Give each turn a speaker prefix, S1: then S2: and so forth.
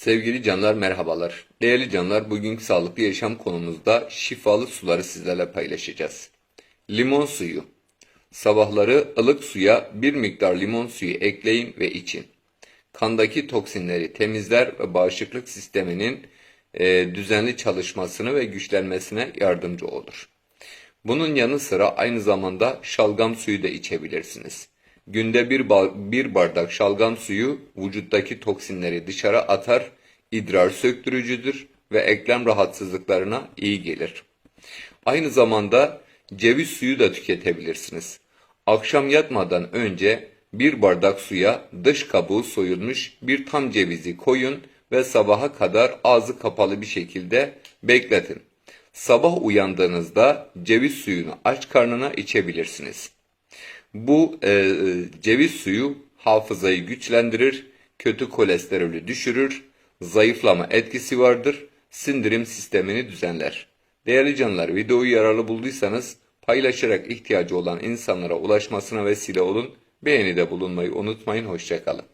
S1: Sevgili canlar merhabalar. Değerli canlar bugünkü sağlıklı yaşam konumuzda şifalı suları sizlerle paylaşacağız. Limon suyu. Sabahları ılık suya bir miktar limon suyu ekleyin ve için. Kandaki toksinleri temizler ve bağışıklık sisteminin e, düzenli çalışmasını ve güçlenmesine yardımcı olur. Bunun yanı sıra aynı zamanda şalgam suyu da içebilirsiniz. Günde bir, ba- bir bardak şalgam suyu vücuttaki toksinleri dışarı atar, idrar söktürücüdür ve eklem rahatsızlıklarına iyi gelir. Aynı zamanda ceviz suyu da tüketebilirsiniz. Akşam yatmadan önce bir bardak suya dış kabuğu soyulmuş bir tam cevizi koyun ve sabaha kadar ağzı kapalı bir şekilde bekletin. Sabah uyandığınızda ceviz suyunu aç karnına içebilirsiniz. Bu e, ceviz suyu hafızayı güçlendirir, kötü kolesterolü düşürür, zayıflama etkisi vardır, sindirim sistemini düzenler. Değerli canlar videoyu yararlı bulduysanız paylaşarak ihtiyacı olan insanlara ulaşmasına vesile olun. Beğenide bulunmayı unutmayın. Hoşçakalın.